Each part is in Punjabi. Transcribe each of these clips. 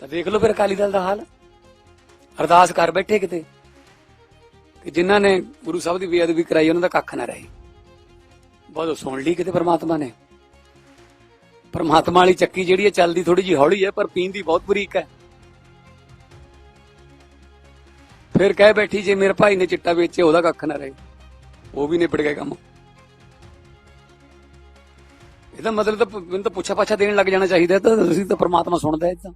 ਤਾਂ ਦੇਖ ਲਓ ਫਿਰ ਅਕਾਲੀ ਦਲ ਦਾ ਹਾਲ। ਅਰਦਾਸ ਕਰ ਬੈਠੇ ਕਿਤੇ। ਕਿ ਜਿਨ੍ਹਾਂ ਨੇ ਗੁਰੂ ਸਾਹਿਬ ਦੀ ਬੇਅਦਬੀ ਕਰਾਈ, ਉਹਨਾਂ ਦਾ ਕੱਖ ਨਾ ਰਹੇ। ਬਹੁਤ ਸੁਣ ਲਈ ਕਿਤੇ ਪਰਮਾਤਮਾ ਨੇ। ਪਰਮਾਤਮਾ ਵਾਲੀ ਚੱਕੀ ਜਿਹੜੀ ਹੈ, ਚੱਲਦੀ ਥੋੜੀ ਜਿਹੀ ਹੌਲੀ ਹੈ, ਪਰ ਪੀਂਦੀ ਬਹੁਤ ਬਰੀਕ ਹੈ। ਫਿਰ ਕਹਿ ਬੈਠੀ, ਜੇ ਮੇਰੇ ਭਾਈ ਨੇ ਚਿੱਟਾ ਵੇਚਿਆ, ਉਹਦਾ ਕੱਖ ਨਾ ਰਹੇ। ਉਹ ਵੀ ਨਿਪਟ ਗਿਆ ਕੰਮ। ਇਹਦਾ ਮਤਲਬ ਤਾਂ ਮੈਨੂੰ ਤਾਂ ਪੁੱਛਾ ਪਾਛਾ ਦੇਣ ਲੱਗ ਜਾਣਾ ਚਾਹੀਦਾ ਤਾਂ ਤੁਸੀਂ ਤਾਂ ਪ੍ਰਮਾਤਮਾ ਸੁਣਦਾ ਹੈ ਤਾਂ।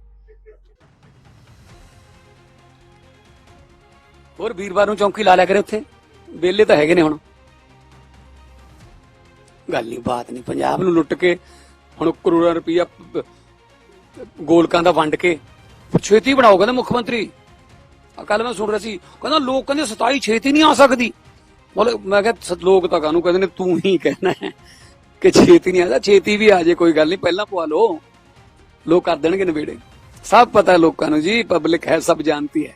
ਹੋਰ ਵੀਰਵਾਰ ਨੂੰ ਚੌਂਕੀ ਲਾ ਲਿਆ ਕਰੇ ਉੱਥੇ। ਵੇਲੇ ਤਾਂ ਹੈਗੇ ਨੇ ਹੁਣ। ਗੱਲ ਨਹੀਂ ਬਾਤ ਨਹੀਂ ਪੰਜਾਬ ਨੂੰ ਲੁੱਟ ਕੇ ਹੁਣ ਕਰੋੜਾਂ ਰੁਪਈਆ ਗੋਲਕਾਂ ਦਾ ਵੰਡ ਕੇ ਛੇਤੀ ਬਣਾਓ, ਕਹਿੰਦੇ ਮੁੱਖ ਮੰਤਰੀ। ਆ ਕੱਲ ਮੈਂ ਸੁਣ ਰਿਹਾ ਸੀ, ਕਹਿੰਦਾ ਲੋਕ ਕਹਿੰਦੇ 27 ਛੇਤੀ ਨਹੀਂ ਆ ਸਕਦੀ। ਮਤਲਬ ਮੈਂ ਕਿਹਾ ਸ- ਲੋਕ ਤਾਂ ਕਾਹਨੂੰ ਕਹਿੰਦੇ ਨੇ, ਤੂੰ ਹੀ ਕਹਿਣਾ ਹੈ ਕਿ ਛੇਤੀ ਨਹੀਂ ਆਦਾ ਛੇਤੀ ਵੀ ਆ ਜੇ, ਕੋਈ ਗੱਲ ਨਹੀਂ ਪਹਿਲਾਂ ਪਵਾ ਲਓ। ਲੋਕ ਕਰ ਦੇਣਗੇ ਨਵੇੜੇ। ਸਭ ਪਤਾ ਲੋਕਾਂ ਨੂੰ ਜੀ, ਪਬਲਿਕ ਹੈ, ਸਭ ਜਾਣਤੀ ਹੈ।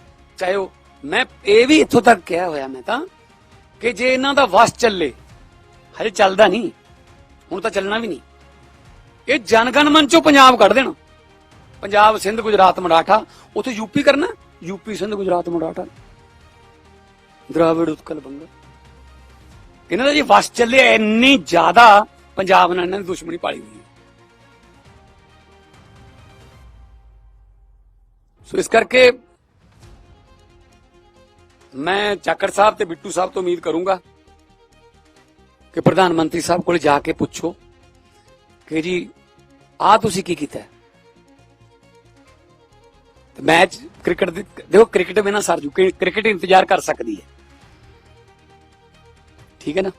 ਚਾਹੇ ਉਹ ਮੈਂ ਇਹ ਵੀ ਇੱਥੋਂ ਤੱਕ ਕਿਹਾ ਹੋਇਆ ਮੈਂ ਤਾਂ ਕਿ ਜੇ ਇਹਨਾਂ ਦਾ ਵਸ ਚੱਲੇ, ਹਜੇ ਚੱਲਦਾ ਨਹੀਂ, ਹੁਣ ਤਾਂ ਚੱਲਣਾ ਵੀ ਨਹੀਂ। ਇਹ ਜਨਗਣ ਮਨ ਚੋਂ ਪੰਜਾਬ ਕੱਢ ਦੇਣਾ। ਪੰਜਾਬ ਸਿੰਧ ਗੁਜਰਾਤ ਮਰਾਠਾ, ਉੱਥੇ ਯੂਪੀ ਕਰਨਾ ਯੂਪੀ ਸਿੰਧ ਗੁਜਰਾਤ ਮਰਾਠਾ। ਦਰਾਵਿੜ ਉਤਕਲ ਬੰਗਾ। ਇਹਨਾਂ ਦਾ ਜੀ ਵਸ ਚੱਲਿਆ ਇੰਨੀ ਜ਼ਿਆਦਾ ਪੰਜਾਬ ਨਾਲ ਇਹਨਾਂ ਦੀ ਦੁਸ਼ਮਣੀ ਪਾਲੀ ਹੋਈ ਸੋ ਇਸ ਕਰਕੇ ਮੈਂ ਚਾਕਰ ਸਾਹਿਬ ਤੇ ਬਿੱਟੂ ਸਾਹਿਬ ਤੋਂ ਉਮੀਦ ਕਰੂੰਗਾ ਕਿ ਪ੍ਰਧਾਨ ਮੰਤਰੀ ਸਾਹਿਬ ਕੋਲ ਜਾ ਕੇ ਪੁੱਛੋ ਕਿ ਜੀ ਆ ਤੁਸੀਂ ਕੀ ਕੀਤਾ ਹੈ? ਤੇ ਮੈਚ ਕ੍ਰਿਕਟ ਦੀ ਦੇਖੋ ਕ੍ਰਿਕਟ ਬਿਨਾ ਸਰ ਜੂ ਕਿ- ਕ੍ਰਿਕਟ ਇੰਤਜ਼ਾਰ ਕਰ ਸਕਦੀ ਹੈ ਠੀਕ ਹੈ ਨਾ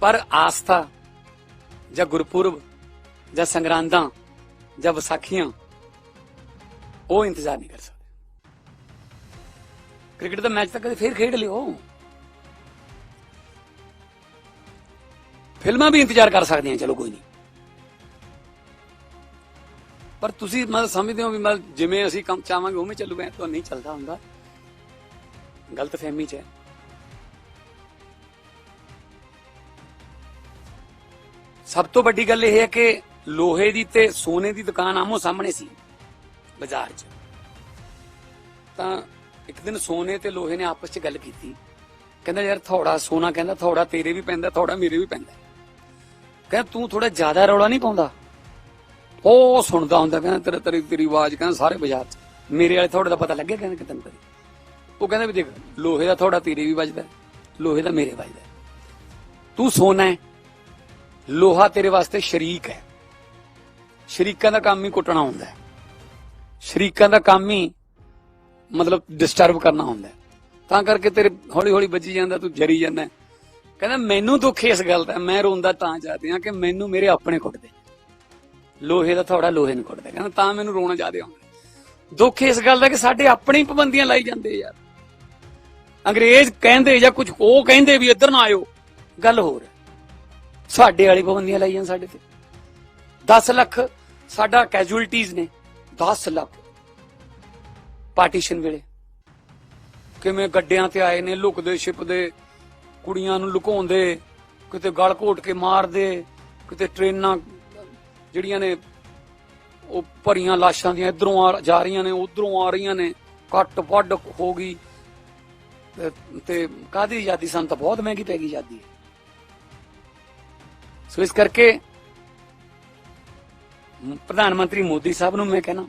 ਪਰ ਆਸਥਾ ਜਾਂ ਗੁਰਪੁਰਬ ਜਾਂ ਸੰਗਰਾਂਦਾਂ ਜਾਂ ਵਿਸਾਖੀਆਂ ਉਹ ਇੰਤਜ਼ਾਰ ਨਹੀਂ ਕਰ ਸਕਦੇ ਕ੍ਰਿਕਟ ਦਾ ਮੈਚ ਤਾਂ ਕਦੇ ਫੇਰ ਖੇਡ ਲਿਓ। ਫਿਲਮਾਂ ਵੀ ਇੰਤਜ਼ਾਰ ਕਰ ਸਕਦੀਆਂ, ਚਲੋ ਕੋਈ ਨਹੀਂ। ਪਰ ਤੁਸੀਂ ਮਤਲਬ ਸਮਝਦੇ ਹੋ ਵੀ ਮਤਲਬ ਜਿਵੇਂ ਅਸੀਂ ਕੰਮ ਚਾਹਾਂਗੇ, ਉਵੇਂ ਚੱਲੂਗਾ ਤਾਂ ਨਹੀਂ ਚੱਲਦਾ ਹੁੰਦਾ। ਗਲਤ ਫਹਿਮੀ ਚ ਹੈ। ਸਭ ਤੋਂ ਵੱਡੀ ਗੱਲ ਇਹ ਹੈ ਕਿ ਲੋਹੇ ਦੀ ਤੇ ਸੋਨੇ ਦੀ ਦੁਕਾਨ ਆਮੋ ਸਾਹਮਣੇ ਸੀ, ਬਾਜ਼ਾਰ 'ਚ। ਤਾਂ ਇੱਕ ਦਿਨ ਸੋਨੇ ਤੇ ਲੋਹੇ ਨੇ ਆਪਸ 'ਚ ਗੱਲ ਕੀਤੀ। ਕਹਿੰਦਾ, ਯਾਰ ਥੋੜਾ ਸੋਨਾ ਕਹਿੰਦਾ, ਥੋੜਾ ਤੇਰੇ ਵੀ ਪੈਂਦਾ, ਥੋੜਾ ਮੇਰੇ ਵੀ ਪੈਂਦਾ। ਕਹਿੰਦਾ, ਤੂੰ ਥੋੜਾ ਜ਼ਿਆਦਾ ਰੌਲਾ ਨਹੀਂ ਪਾਉਂਦਾ? ਉਹ ਸੁਣਦਾ ਹੁੰਦਾ, ਕਹਿੰਦਾ, ਤੇਰੇ, ਤੇਰੀ ਤੇਰੀ ਆਵਾਜ਼ ਕਹਿੰਦਾ ਸਾਰੇ ਬਾਜ਼ਾਰ 'ਚ। ਮੇਰੇ ਵਾਲੇ ਥੋੜੇ ਦਾ ਪਤਾ ਲੱਗਿਆ ਕਹਿੰਦਾ ਕਿ ਤੈਨੂੰ ਉਹ ਕਹਿੰਦਾ ਵੀ ਦੇਖ, ਲੋਹੇ ਦਾ ਥੋੜਾ ਤੇਰੇ ਵੀ ਵੱਜਦਾ, ਲੋਹੇ ਦਾ ਮੇਰੇ ਵੱਜਦਾ। ਤੂੰ ਸੋਨਾ ਹੈ। ਲੋਹਾ ਤੇਰੇ ਵਾਸਤੇ ਸ਼ਰੀਕ ਹੈ। ਸ਼ਰੀਕਾਂ ਦਾ ਕੰਮ ਹੀ ਕੁੱਟਣਾ ਹੁੰਦਾ ਹੈ। ਸ਼ਰੀਕਾਂ ਦਾ ਕੰਮ ਹੀ ਮਤਲਬ ਡਿਸਟਰਬ ਕਰਨਾ ਹੁੰਦਾ ਤਾਂ ਕਰਕੇ ਤੇਰੇ ਹੌਲੀ ਹੌਲੀ ਵੱਜੀ ਜਾਂਦਾ, ਤੂੰ ਜਰੀ ਜਾਂਦਾ ਕਹਿੰਦਾ, ਮੈਨੂੰ ਦੁੱਖ ਇਸ ਗੱਲ ਦਾ। ਮੈਂ ਰੋਂਦਾ ਤਾਂ ਜਾਂਦੀ ਹਾਂ ਕਿ ਮੈਨੂੰ ਮੇਰੇ ਆਪਣੇ ਕੁੱਟਦੇ ਲੋਹੇ ਦਾ ਥੋੜਾ ਲੋਹੇ ਨੂੰ ਕੁੱਟਦਾ ਕਹਿੰਦਾ, ਤਾਂ ਮੈਨੂੰ ਰੋਣਾ ਜ਼ਿਆਦਾ ਆਉਂਦਾ ਦੁੱਖ ਇਸ ਗੱਲ ਦਾ ਕਿ ਸਾਡੇ ਆਪਣੇ ਪਾਬੰਦੀਆਂ ਲਾਈ ਜਾਂਦੇ ਯਾਰ। ਅੰਗਰੇਜ਼ ਕਹਿੰਦੇ ਜਾਂ ਕੁਝ ਉਹ ਕਹਿੰਦੇ ਵੀ ਇੱਧਰ ਨਾ ਆਇਓ। ਗੱਲ ਹੋਰ ਸਾਡੇ ਵਾਲੀ ਪਾਬੰਦੀਆਂ ਲਾਈ ਜਾਂ ਸਾਡੇ ਤੇ। 10 ਲੱਖ ਸਾਡਾ ਕੈਜੂਅਲਟੀਜ਼ ਨੇ। 10 ਲੱਖ। ਪਾਰਟੀਸ਼ਨ ਵੇਲੇ। ਕਿਵੇਂ ਗੱਡਿਆਂ ਤੇ ਆਏ ਨੇ, ਲੁਕਦੇ ਛਿਪਦੇ, ਕੁੜੀਆਂ ਨੂੰ ਲੁਕਾਉਂਦੇ, ਕਿਤੇ ਗਲ ਘੋਟ ਕੇ ਮਾਰਦੇ, ਕਿਤੇ ਟ੍ਰੇਨਾਂ ਜਿਹੜੀਆਂ ਨੇ, ਉਹ ਭਰੀਆਂ ਲਾਸ਼ਾਂ ਦੀਆਂ ਇਧਰੋਂ ਆ ਜਾ ਰਹੀਆਂ ਨੇ, ਉਧਰੋਂ ਆ ਰਹੀਆਂ ਨੇ ਕੱਟ ਵੱਡ ਹੋ ਗਈ। ਤੇ- ਤੇ ਕਾਦੀ ਆਜ਼ਾਦੀ? ਸਾਨੂੰ ਤਾਂ ਬਹੁਤ ਮਹਿੰਗੀ ਪੈ ਗਈ ਆਜ਼ਾਦੀ। ਸੋ ਇਸ ਕਰਕੇ ਪ੍ਰਧਾਨ ਮੰਤਰੀ ਮੋਦੀ ਸਾਹਿਬ ਨੂੰ ਮੈਂ ਕਹਿਣਾ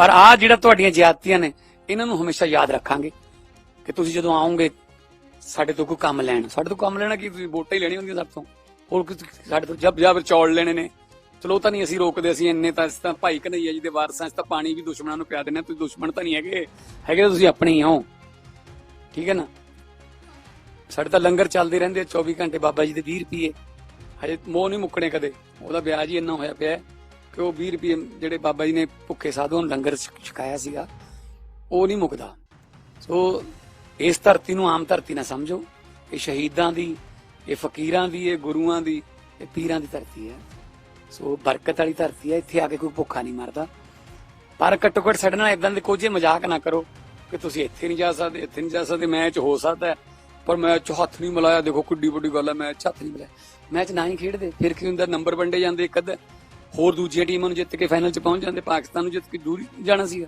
ਪਰ ਆ ਜਿਹੜਾ ਤੁਹਾਡੀਆਂ ਜ਼ਿਆਦਤੀਆਂ ਨੇ, ਇਹਨਾਂ ਨੂੰ ਹਮੇਸ਼ਾ ਯਾਦ ਰੱਖਾਂਗੇ ਕਿ ਤੁਸੀਂ ਜਦੋਂ ਆਓਗੇ ਸਾਡੇ ਤੋਂ ਕੋਈ ਕੰਮ ਲੈਣ। ਸਾਡੇ ਤੋਂ ਕੰਮ ਲੈਣਾ ਕੀ? ਤੁਸੀਂ ਵੋਟਾਂ ਹੀ ਲੈਣੀਆਂ ਹੁੰਦੀਆਂ ਸਾਡੇ ਤੋਂ। ਹੋਰ ਸਾਡੇ ਤੋਂ ਜਬ ਜਬ ਚੌਲ ਲੈਣੇ ਨੇ। ਚਲੋ ਉਹ ਤਾਂ ਨਹੀਂ ਅਸੀਂ ਰੋਕਦੇ, ਅਸੀਂ ਇੰਨੇ ਤਾਂ ਅਸੀਂ ਤਾਂ ਭਾਈ ਕਨਈਆ ਜੀ ਦੇ ਵਾਰਸਾਂ, ਅਸੀਂ ਤਾਂ ਪਾਣੀ ਵੀ ਦੁਸ਼ਮਣਾਂ ਨੂੰ ਪਿਆ ਦਿੰਦੇ ਹਾਂ। ਤੁਸੀਂ ਦੁਸ਼ਮਣ ਤਾਂ ਨਹੀਂ ਹੈਗੇ। ਹੈਗੇ ਤਾਂ ਤੁਸੀਂ ਆਪਣੇ ਹੀ ਹੋ। ਠੀਕ ਹੈ ਨਾ? ਸਾਡੇ ਤਾਂ ਲੰਗਰ ਚੱਲਦੇ ਰਹਿੰਦੇ ਆ 24 ਘੰਟੇ ਬਾਬਾ ਜੀ ਦੇ 20 ਰੁਪਏ। ਹਜੇ ਮੋਹ ਨਹੀਂ ਮੁੱਕਣੇ ਕਦੇ। ਉਹਦਾ ਵਿਆਜ ਹੀ ਇੰਨਾ ਹੋਇਆ ਪਿਆ ਕਿ ਉਹ 20 ਰੁਪਏ ਜਿਹੜੇ ਬਾਬਾ ਜੀ ਨੇ ਭੁੱਖੇ ਸਾਧੂਆਂ ਨੂੰ ਲੰਗਰ ਛਕਾਇਆ ਸੀਗਾ, ਉਹ ਨਹੀਂ ਮੁੱਕਦਾ। ਸੋ ਇਸ ਧਰਤੀ ਨੂੰ ਆਮ ਧਰਤੀ ਨਾ ਸਮਝੋ। ਇਹ ਸ਼ਹੀਦਾਂ ਦੀ, ਇਹ ਫਕੀਰਾਂ ਦੀ, ਇਹ ਗੁਰੂਆਂ ਦੀ, ਇਹ ਪੀਰਾਂ ਦੀ ਧਰਤੀ ਹੈ। ਸੋ ਬਰਕਤ ਵਾਲੀ ਧਰਤੀ ਹੈ, ਇੱਥੇ ਆ ਕੇ ਕੋਈ ਭੁੱਖਾ ਨਹੀਂ ਮਰਦਾ। ਪਰ ਘੱਟੋ ਘੱਟ ਸਾਡੇ ਨਾਲ ਇਦਾਂ ਦੇ ਕੋਝੇ ਮਜ਼ਾਕ ਨਾ ਕਰੋ ਕਿ ਤੁਸੀਂ ਇੱਥੇ ਨਹੀਂ ਜਾ ਸਕਦੇ, ਇੱਥੇ ਨਹੀਂ ਜਾ ਸਕਦੇ ਮੈਚ ਹੋ ਸਕਦਾ ਪਰ ਮੈਚ 'ਚ ਹੱਥ ਨਹੀਂ ਮਿਲਾਇਆ। ਦੇਖੋ ਕਿੱਡੀ ਵੱਡੀ ਗੱਲ ਹੈ ਮੈਚ 'ਚ ਹੱਥ ਨਹੀਂ ਮਿਲਾਇਆ। ਮੈਚ ਨਾ ਹੀ ਖੇਡਦੇ, ਫਿਰ ਕੀ ਹੁੰਦਾ? ਨੰਬਰ ਵੰਡੇ ਜਾਂਦੇ ਇੱਕ ਅੱਧਾ। ਹੋਰ ਦੂਜੀਆਂ ਟੀਮਾਂ ਨੂੰ ਜਿੱਤ ਕੇ ਫਾਈਨਲ 'ਚ ਪਹੁੰਚ ਜਾਂਦੇ, ਪਾਕਿਸਤਾਨ ਨੂੰ ਜਿੱਤ ਕੇ ਦੂਰ ਜਾਣਾ ਸੀਗਾ।